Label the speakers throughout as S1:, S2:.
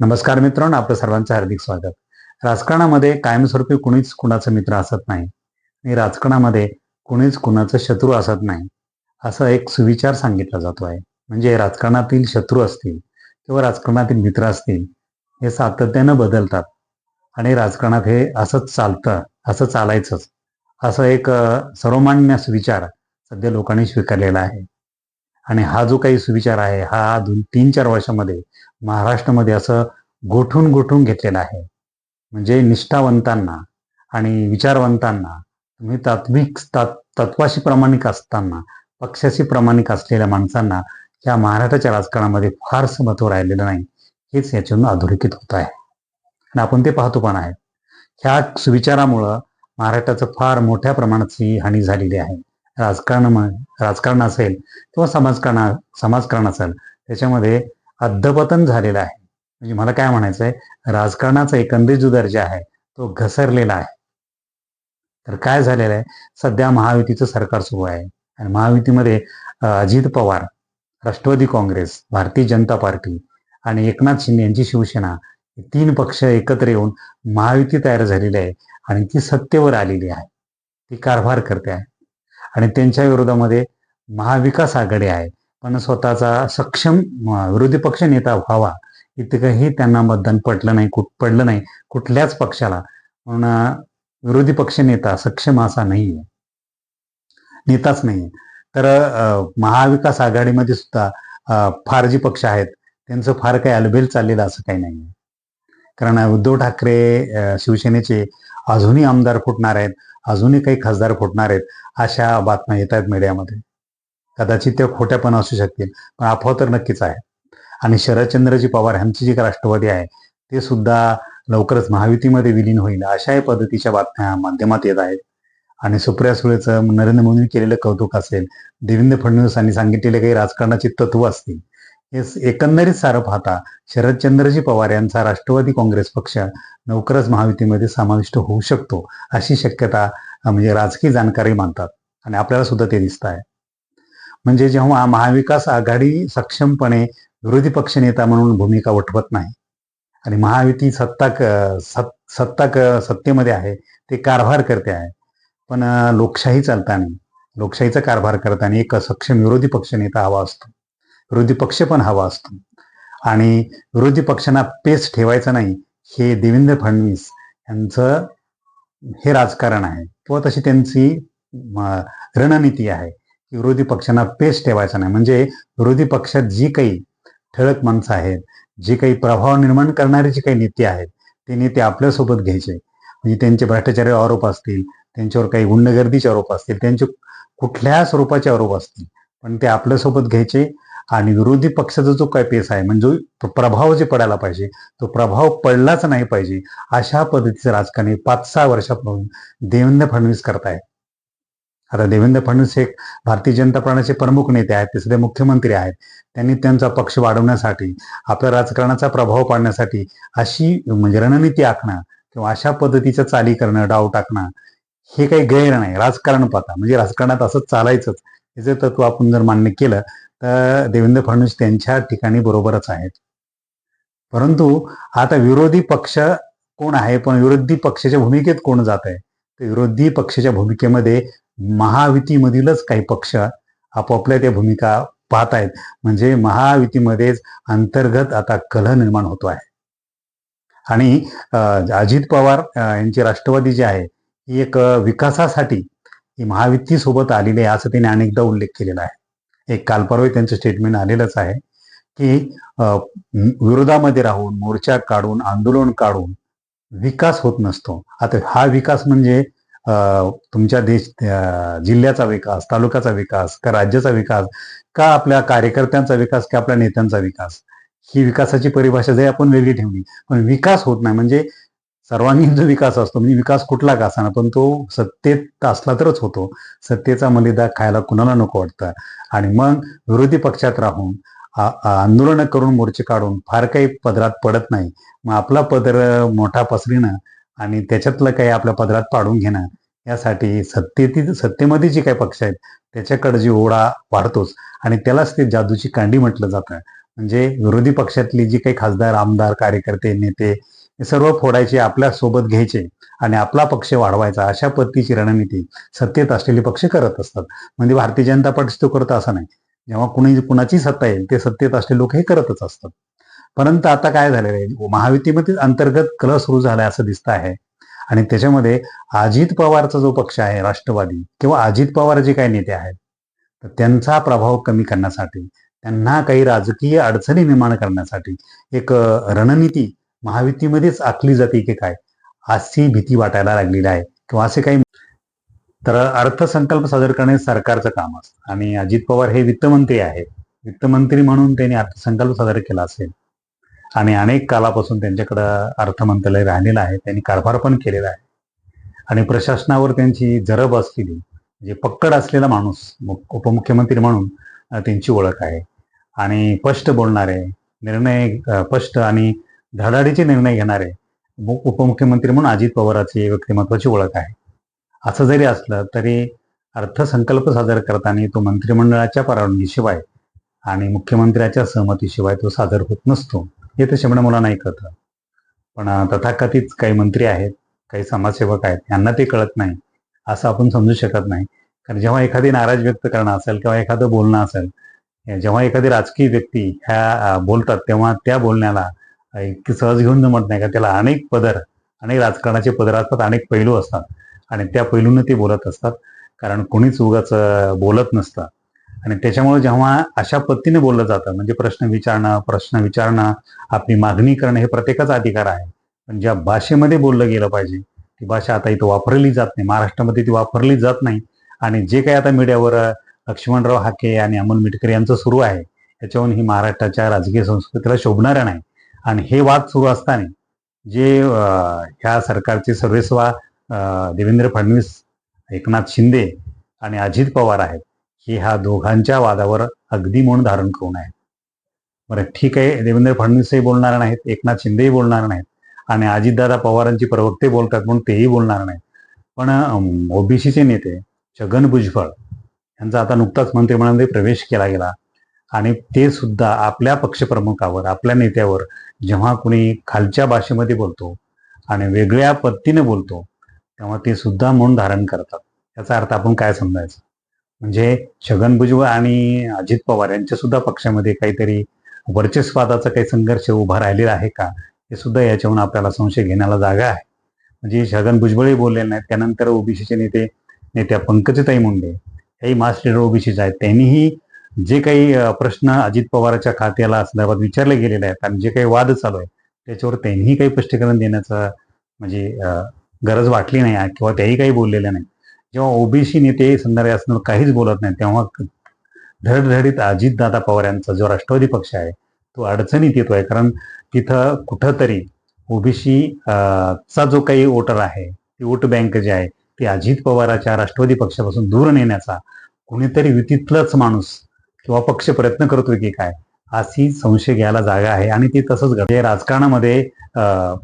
S1: नमस्कार मित्रांनो आपलं सर्वांचं हार्दिक स्वागत. राजकारणामध्ये कायमस्वरूपी कुणीच कुणाचं मित्र असत नाही आणि राजकारणामध्ये कुणीच कुणाचं शत्रू असत नाही असा एक सुविचार सांगितला जातो आहे. म्हणजे राजकारणातील शत्रू असतील किंवा राजकारणातील मित्र असतील हे सातत्यानं बदलतात आणि राजकारणात हे असंच चालतं असं चालायचंच असं एक सर्वमान्य सुविचार सध्या लोकांनी स्वीकारलेला आहे. आणि हा जो काही सुविचार आहे हा दोन तीन चार वर्षामध्ये महाराष्ट्रामध्ये असं गोठून गोठून घेतलेलं आहे. म्हणजे निष्ठावंतांना आणि विचारवंतांना तुम्ही तात्विक तात- तत्वाशी प्रामाणिक असताना पक्षाशी प्रामाणिक असलेल्या माणसांना या महाराष्ट्राच्या राजकारणामध्ये फारसं महत्त्व राहिलेलं नाही. हेच याच्यातून अधोरेखित होत आहे. आणि आपण ते पाहतो पण आहे ह्या सुविचारामुळं महाराष्ट्राचं फार मोठ्या प्रमाणाची हानी झालेली आहे. राजकारण राजकारण असेल किंवा समाजकारण समाजकारण असेल त्याच्यामध्ये अद्धपतन झालेलं आहे. म्हणजे मला काय म्हणायचं आहे राजकारणाचा एकंदरीत जो दर्जा आहे तो घसरलेला आहे. तर काय झालेलं आहे? सध्या महायुतीचं सरकार सुरू आहे. आणि महायुतीमध्ये अजित पवार राष्ट्रवादी काँग्रेस भारतीय जनता पार्टी आणि एकनाथ शिंदे यांची शिवसेना हे तीन पक्ष एकत्र येऊन महायुती तयार झालेली आहे आणि ती सत्तेवर आलेली आहे. ती कारभार करते आहे. आणि त्यांच्या विरोधामध्ये महाविकास आघाडी आहे. पण स्वतःचा सक्षम विरोधी पक्ष नेता व्हावा. इतकंही त्यांना मतदान पडलं नाही कुठ पडलं नाही कुठल्याच पक्षाला. म्हणून विरोधी पक्ष नेता सक्षम असा नाहीये. नेताच नाहीये. तर महाविकास आघाडीमध्ये सुद्धा फार जी पक्ष आहेत. त्यांचं फार काही अलबेल चाललेलं असं काही नाहीये. कारण उद्धव ठाकरे शिवसेनेचे अजूनही आमदार फुटणार आहेत. अजूनही काही खासदार फुटणार आहेत अशा बातम्या येत आहेत मीडियामध्ये कदाचित त्या खोट्या पण असू शकतील पण अफवा तर नक्कीच आहे. आणि शरदचंद्रजी पवार यांची जी राष्ट्रवादी आहे ते सुद्धा लवकरच महायुतीमध्ये विलीन होईल अशाही पद्धतीच्या बातम्या माध्यमात येत आहेत. आणि सुप्रिया सुळेचं नरेंद्र मोदींनी केलेलं कौतुक असेल देवेंद्र फडणवीसांनी सांगितलेले काही राजकारणाची तत्व असतील हे एकंदरीत सारं पाहता शरदचंद्रजी पवार यांचा राष्ट्रवादी काँग्रेस पक्ष लवकरच महायुतीमध्ये समाविष्ट होऊ शकतो अशी शक्यता म्हणजे राजकीय जाणकारी मानतात. आणि आपल्याला सुद्धा ते दिसत आहे. म्हणजे जेव्हा महाविकास आघाडी सक्षमपणे विरोधी पक्षनेता म्हणून भूमिका वठवत नाही आणि महायुती सत्ता क- सत- सत्ता क- सत्तेमध्ये आहे ते कारभार करते आहे पण लोकशाही चालताना लोकशाहीचा कारभार करताना एक सक्षम विरोधी पक्षनेता हवा असतो. विरोधी पक्ष पण हवा असतो. आणि विरोधी पक्षांना पेस ठेवायचा नाही हे देवेंद्र फडणवीस यांचं हे राजकारण आहे. किंवा तशी त्यांची रणनीती आहे. विरोधी पक्षांना पेस ठेवायचा नाही. म्हणजे विरोधी पक्षात जी काही ठळक माणसं आहेत जी काही प्रभाव निर्माण करणारे जे काही नेते आहेत ते नेते आपल्यासोबत घ्यायचे म्हणजे त्यांचे भ्रष्टाचारी आरोप असतील त्यांच्यावर काही गुंडगर्दीचे आरोप असतील त्यांचे कुठल्या स्वरूपाचे आरोप असतील पण ते आपल्यासोबत घ्यायचे. आणि विरोधी पक्षाचा जो काय पेस आहे म्हणजे प्रभाव जे पडायला पाहिजे तो प्रभाव पडलाच नाही पाहिजे अशा पद्धतीचं राजकारण पाच सहा वर्षापासून देवेंद्र फडणवीस करतायत. आता देवेंद्र फडणवीस हे भारतीय जनता पक्षाचे प्रमुख नेते आहेत ते सध्या मुख्यमंत्री आहेत. त्यांनी त्यांचा पक्ष वाढवण्यासाठी आपल्या राजकारणाचा प्रभाव पाडण्यासाठी अशी म्हणजे रणनीती आखणं किंवा अशा पद्धतीच्या चाली करणं डाव टाकणं हे काही गैर नाही. राजकारण पाहता म्हणजे राजकारणात असंच चालायचंच याचं तत्व आपण जर मान्य केलं तर देवेंद्र फडणवीस त्यांच्या ठिकाणी बरोबरच आहेत. परंतु आता विरोधी पक्ष कोण आहे? पण विरोधी पक्षाच्या भूमिकेत कोण जात आहे तर विरोधी पक्षाच्या भूमिकेमध्ये महायुतीमधीलच काही पक्ष आपापल्या त्या भूमिका पाहत आहेत म्हणजे महायुतीमध्येच अंतर्गत आता कलह निर्माण होतो आहे. आणि अजित पवार यांची राष्ट्रवादी जी आहे ही एक विकासासाठी ही महायुती सोबत आलेली आहे असं त्यांनी अनेकदा उल्लेख केलेला आहे. एक कालपर्वे त्यांचं स्टेटमेंट आलेलंच आहे की विरोधामध्ये राहून मोर्चा काढून आंदोलन काढून विकास होत नसतो. आता हा विकास म्हणजे तुमच्या देश जिल्ह्याचा विकास तालुक्याचा विकास का राज्याचा विकास का आपल्या कार्यकर्त्यांचा विकास का आपल्या नेत्यांचा विकास? ही विकासाची परिभाषा जरी आपण वेगळी ठेवली पण विकास होत नाही. म्हणजे सर्वांगीण जो विकास असतो म्हणजे विकास कुठला का असाना पण तो सत्तेत असला तरच होतो. सत्तेचा मलिदा खायला कुणाला नको वाटतं? आणि मग विरोधी पक्षात राहून आंदोलनं करून मोर्चे काढून फार काही पदरात पडत नाही. मग आपला पदर मोठा पसरीनं आणि त्याच्यातलं काही आपल्या पदरात पाडून घेणं यासाठी सत्तेतील सत्तेमध्ये जे काही पक्ष आहेत त्याच्याकडे जी ओढा वाढतोच. आणि त्यालाच ते जादूची कांडी म्हटलं जातं. म्हणजे विरोधी पक्षातली जी काही खासदार आमदार कार्यकर्ते नेते हे सर्व फोडायचे आपल्यासोबत घ्यायचे आणि आपला पक्ष वाढवायचा अशा पद्धतीची रणनीती सत्तेत असलेले पक्ष करत असतात. म्हणजे भारतीय जनता पक्ष तो करत असा नाही. जेव्हा कुणी कुणाची सत्ता येईल ते सत्तेत असलेले लोक हे करतच असतात. परंतु आता काय झालेलं आहे? महायुतीमध्ये अंतर्गत कल सुरू झालाय असं दिसत आहे. आणि त्याच्यामध्ये अजित पवारचा जो पक्ष आहे राष्ट्रवादी किंवा अजित पवार जे काही नेते आहेत तर त्यांचा प्रभाव कमी करण्यासाठी त्यांना काही राजकीय अडचणी निर्माण करण्यासाठी एक रणनीती महायुतीमध्येच आखली जाते की काय? अशी भीती वाटायला लागलेली आहे किंवा असे काही तर अर्थसंकल्प सादर करणे सरकारचं काम असतं. आणि अजित पवार हे वित्तमंत्री आहेत वित्तमंत्री म्हणून त्यांनी अर्थसंकल्प सादर केला असेल. आणि अनेक कालापासून त्यांच्याकडं अर्थमंत्रालय राहिलेलं आहे. त्यांनी कारभार पण केलेला आहे. आणि प्रशासनावर त्यांची जरब असलेली जे पक्कड असलेला माणूस उपमुख्यमंत्री म्हणून त्यांची ओळख आहे. आणि स्पष्ट बोलणारे निर्णय स्पष्ट आणि धडाडीचे निर्णय घेणारे उपमुख्यमंत्री म्हणून अजित पवाराची व्यक्तिमत्वाची ओळख आहे. असं जरी असलं तरी अर्थसंकल्प सादर करताना तो मंत्रिमंडळाच्या परवानगीशिवाय आणि मुख्यमंत्र्याच्या सहमतीशिवाय तो सादर होत नसतो. हे तर शमण मुलांना नाही कळतं. पण तथाकथित काही मंत्री आहेत काही समाजसेवक आहेत यांना ते कळत नाही. असं आपण समजू शकत नाही. कारण जेव्हा एखादी नाराज व्यक्त करणं असेल किंवा एखादं बोलणं असेल जेव्हा एखादी राजकीय व्यक्ती ह्या बोलतात तेव्हा त्या बोलण्याला इतकी सहज घेऊन जमत नाही. का त्याला अनेक पदर अनेक राजकारणाचे पदर असतात अनेक पैलू असतात. आणि त्या पैलूनं ते बोलत असतात. कारण कोणीच उगाच बोलत नसतं. आणि त्याच्यामुळे जेव्हा अशा पद्धतीने बोललं जातं म्हणजे प्रश्न विचारणं प्रश्न विचारणं आपली मागणी करणं हे प्रत्येकाचा अधिकार आहे. पण ज्या भाषेमध्ये बोललं गेलं पाहिजे ती भाषा आता इथं वापरली जात नाही. महाराष्ट्रामध्ये ती वापरली जात नाही. आणि जे काही आता मीडियावर लक्ष्मणराव हाके आणि अमोल मिटकर यांचं सुरू आहे त्याच्यावरून ही महाराष्ट्राच्या राजकीय संस्कृतीला शोभणारं नाही. आणि हे वाद सुरू असताना जे ह्या सरकारचे सर्वेस्वा देवेंद्र फडणवीस एकनाथ शिंदे आणि अजित पवार आहेत हे ह्या दोघांच्या वादावर अगदी मौन धारण करून आहे बरं ठीक आहे देवेंद्र फडणवीसही बोलणार नाहीत एकनाथ शिंदेही बोलणार नाहीत आणि अजितदादा पवारांची प्रवक्ते बोलतात म्हणून तेही बोलणार नाहीत. पण ओबीसीचे नेते छगन भुजबळ यांचा आता नुकताच मंत्रिमंडळामध्ये प्रवेश केला गेला आणि ते सुद्धा आपल्या पक्षप्रमुखावर आपल्या नेत्यावर जेव्हा कुणी खालच्या भाषेमध्ये बोलतो आणि वेगळ्या पद्धतीने बोलतो तेव्हा ते सुद्धा मौन धारण करतात. याचा अर्थ आपण काय समजायचं? म्हणजे छगन भुजबळ आणि अजित पवार यांच्या सुद्धा पक्षामध्ये काहीतरी वर्चस्वादाचा काही संघर्ष उभा राहिलेला आहे का? हे सुद्धा याच्याहून आपल्याला संशय घेण्याला जागा आहे. म्हणजे छगन भुजबळही बोललेले नाहीत. त्यानंतर ओबीसीचे नेते नेत्या पंकजताई मुंडे हेही मास लीडर ओबीसीचे आहेत. त्यांनीही जे काही प्रश्न अजित पवाराच्या खात्याला संदर्भात विचारले गेलेले आहेत आणि जे काही वाद चालू आहे त्याच्यावर त्यांनीही काही स्पष्टीकरण देण्याचं म्हणजे गरज वाटली नाही किंवा त्याही काही बोललेल्या नाही जेव्हा ओबीसी नेते संदर्भात असणार काहीच बोलत नाही तेव्हा धडधडीत अजितदादा पवार यांचा जो राष्ट्रवादी पक्ष आहे तो अडचणीत येतोय. कारण तिथं कुठंतरी ओबीसी चा जो काही वोटर आहे ती वोट बँक जी आहे ती अजित पवाराच्या राष्ट्रवादी पक्षापासून दूर नेण्याचा कुणीतरी युतीतलाच माणूस किंवा पक्ष प्रयत्न करतोय की काय अशी संशय घ्यायला जागा आहे. आणि ती तसंच घडते म्हणजे राजकारणामध्ये अं,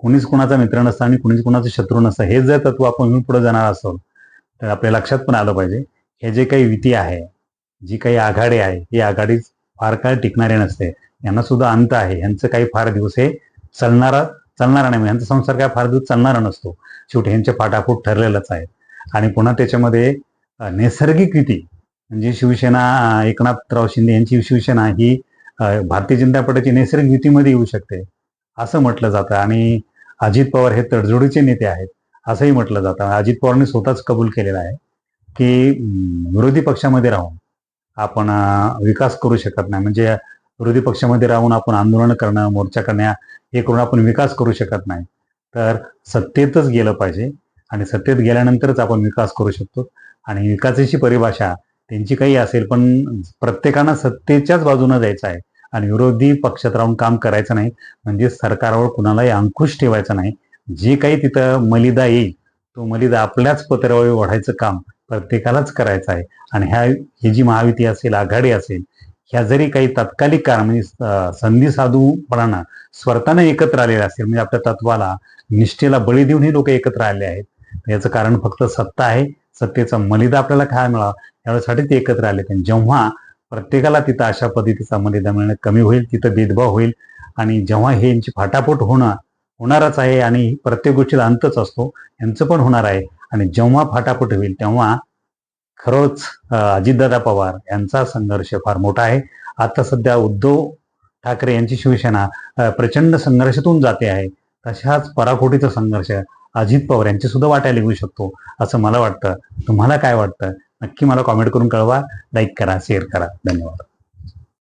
S1: कुणीच कुणाचा मित्र नसतं आणि कुणीच कुणाचा शत्रू नसतं. हे जर तत्व आपण पुढे जाणार असो तर आपल्या लक्षात पण आलं पाहिजे. हे जे काही युती आहे जी काही आघाडी आहे ही आघाडी फार काळ टिकणारी नसते. यांना सुद्धा अंत आहे. यांचं काही फार दिवस हे चालणारा चालणारा नाही. यांचा संसार काय फार दिवस चालणारा नसतो. शेवटी यांचे फाटाफूट ठरलेलंच आहे आणि पुन्हा त्याच्यामध्ये नैसर्गिक युती म्हणजे शिवसेना एकनाथराव शिंदे यांची शिवसेना ही भारतीय जनता पक्षाची नैसर्गिक युतीमध्ये येऊ शकते. असं म्हटलं जातं. आणि अजित पवार हे तडजोडीचे नेते आहेत. असंही म्हटलं जातं. अजित पवारांनी स्वतःच कबूल केलेलं आहे की विरोधी पक्षामध्ये राहून आपण विकास करू शकत नाही. म्हणजे विरोधी पक्षामध्ये राहून आपण आंदोलन करणं मोर्चा करणं हे करून आपण विकास करू शकत नाही. तर सत्तेतच गेलं पाहिजे आणि सत्तेत गेल्यानंतरच आपण विकास करू शकतो. आणि विकासाची परिभाषा त्यांची काही असेल पण प्रत्येकानं सत्तेच्याच बाजूनं जायचं आहे. आणि विरोधी पक्षात राहून काम करायचं नाही. म्हणजे सरकारवर कुणालाही अंकुश ठेवायचा नाही. जे काही तिथं मलिदा येईल तो मलिदा आपल्याच पत्रावळी ओढायचं काम प्रत्येकालाच करायचं आहे. आणि ह्या ही जी महायुती असेल आघाडी असेल ह्या जरी काही तात्कालिक कारण म्हणजे संधी साधूपणानं स्वतःनं एकत्र आलेले असेल म्हणजे आपल्या तत्वाला निष्ठेला बळी देऊन हे लोक एकत्र आले आहेत. याचं कारण फक्त सत्ता आहे. सत्तेचा मलिदा आपल्याला काय मिळावा यासाठी ते एकत्र आले आणि जेव्हा प्रत्येकाला तिथं अशा पद्धतीचा मलिदा मिळणं कमी होईल तिथं भेदभाव होईल आणि जेव्हा हे यांची फाटाफूट होणं होणारच आहे आणि प्रत्येक गोष्टीला अंतच असतो. यांचं पण होणार आहे. आणि जेव्हा फाटाफूट होईल तेव्हा खरंच अजितदादा पवार यांचा संघर्ष फार मोठा आहे. आता सध्या उद्धव ठाकरे यांची शिवसेना प्रचंड संघर्षातून जाते आहे. तशाच पराकोटीचा संघर्ष अजित पवार यांची सुद्धा वाटायला येऊ शकतो असं मला वाटतं. तुम्हाला काय वाटतं? नक्की मला कॉमेंट करून कळवा लाईक करा शेअर करा. धन्यवाद.